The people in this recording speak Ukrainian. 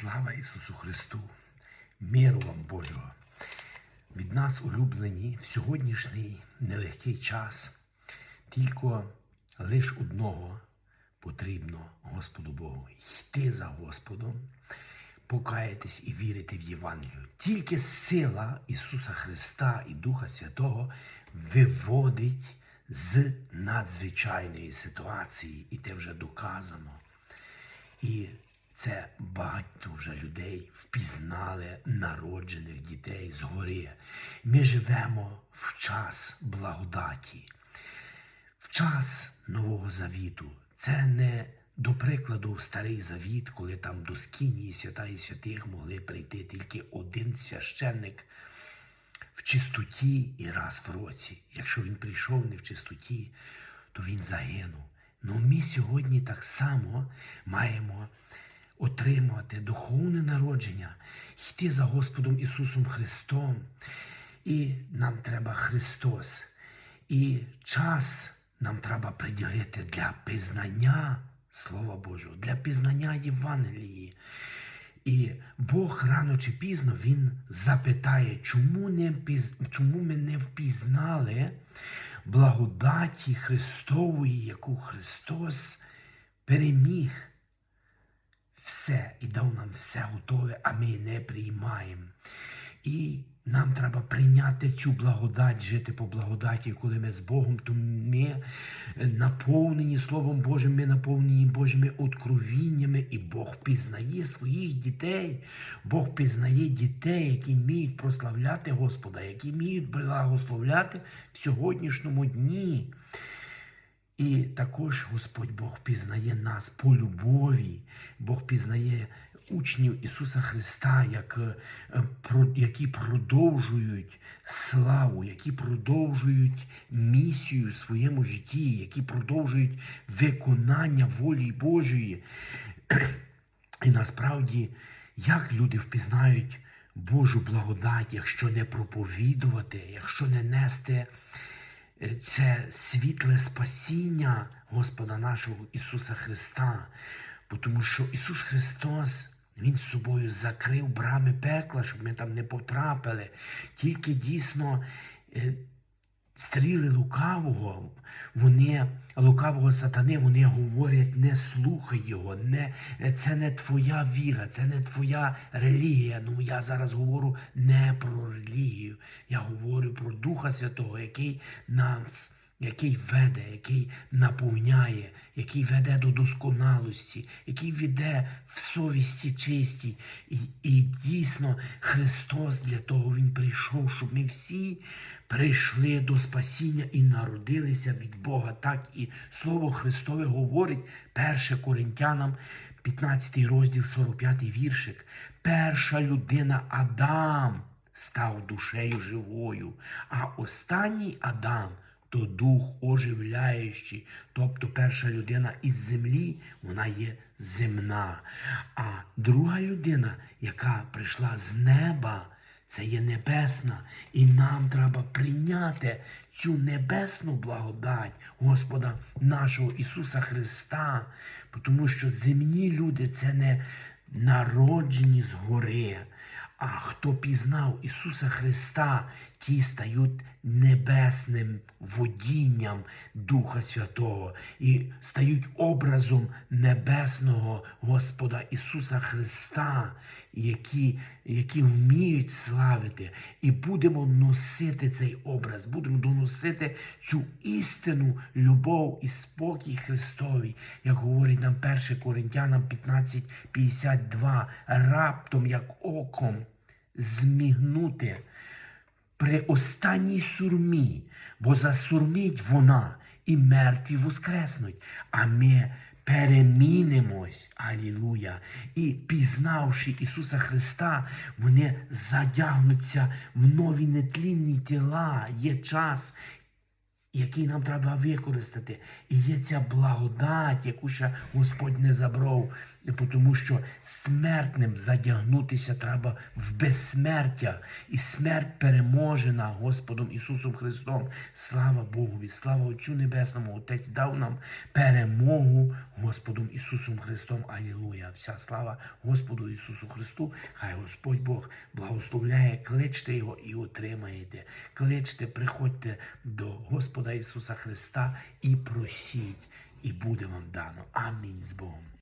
Слава Ісусу Христу! Миру вам Божого! Від нас, улюблені, в сьогоднішній нелегкий час тільки лиш одного потрібно Господу Богу йти за Господом, покаятись і вірити в Євангелію. Тільки сила Ісуса Христа і Духа Святого виводить з надзвичайної ситуації, і це вже доказано. І це багато вже людей впізнали народжених дітей згори. Ми живемо в час благодаті, в час Нового Завіту. Це не до прикладу старий завіт, коли там до скинії свята і святих могли прийти тільки один священник в чистоті і раз в році. Якщо він прийшов не в чистоті, то він загинув. Ну ми сьогодні так само маємо отримувати духовне народження, йти за Господом Ісусом Христом. І нам треба Христос. І час нам треба приділити для пізнання Слова Божого, для пізнання Євангелії. І Бог рано чи пізно Він запитає, чому, не чому ми не впізнали благодаті Христової, яку Христос переміг все і дав нам все готове, а ми не приймаємо. І нам треба прийняти цю благодать, жити по благодаті, коли ми з Богом, то ми наповнені Словом Божим, ми наповнені Божими откровіннями, і Бог пізнає своїх дітей. Бог пізнає дітей, які вміють прославляти Господа, які вміють благословляти в сьогоднішньому дні. І також Господь Бог пізнає нас по любові, Бог пізнає учнів Ісуса Христа, як, е, які продовжують славу, які продовжують місію в своєму житті, які продовжують виконання волі Божої. І насправді, як люди впізнають Божу благодать, якщо не проповідувати, якщо не нести це світле спасіння Господа нашого Ісуса Христа. Бо Тому що Ісус Христос, Він з собою закрив брами пекла, щоб ми там не потрапили. Тільки дійсно е, стріли лукавого, вони лукавого сатани, вони говорять, не слухай його, не, це не твоя віра, це не твоя релігія. Ну я зараз говорю не про релігію, я говорю про Духа Святого, який нас. Який веде, який наповняє, який веде до досконалості, який веде в совісті чистій. І, і дійсно Христос для того Він прийшов, щоб ми всі прийшли до спасіння і народилися від Бога. Так і Слово Христове говорить 1 Коринтянам, 15 розділ, 45 віршик. Перша людина Адам став душею живою, а останній Адам то дух оживляючий. Тобто перша людина із землі, вона є земна. А друга людина, яка прийшла з неба, це є небесна. І нам треба прийняти цю небесну благодать Господа нашого Ісуса Христа. Тому що земні люди це не народжені згори. А хто пізнав Ісуса Христа, ті стають небесним водінням Духа Святого і стають образом небесного Господа Ісуса Христа, які, які вміють славити. І будемо носити цей образ, будемо доносити цю істину, любов і спокій Христові, як говорить нам 1 Коринтянам 15:52, раптом як оком змігнути при останній сурмі, бо засурмить вона і мертві воскреснуть, а ми перемінимось, Алілуя, і пізнавши Ісуса Христа, вони задягнуться в нові нетлінні тіла. Є час, який нам треба використати. І є ця благодать, яку ще Господь не забрав тому, що смертним задягнутися треба в безсмертя, і смерть переможена Господом Ісусом Христом. Слава Богові, слава Отцю Небесному. Отець дав нам перемогу Господом Ісусом Христом. Алілуя! Вся слава Господу Ісусу Христу. Хай Господь Бог благословляє, кличте Його і отримаєте. Кличте, приходьте до Господа Ісуса Христа і просіть, і буде вам дано. Амінь з Богом.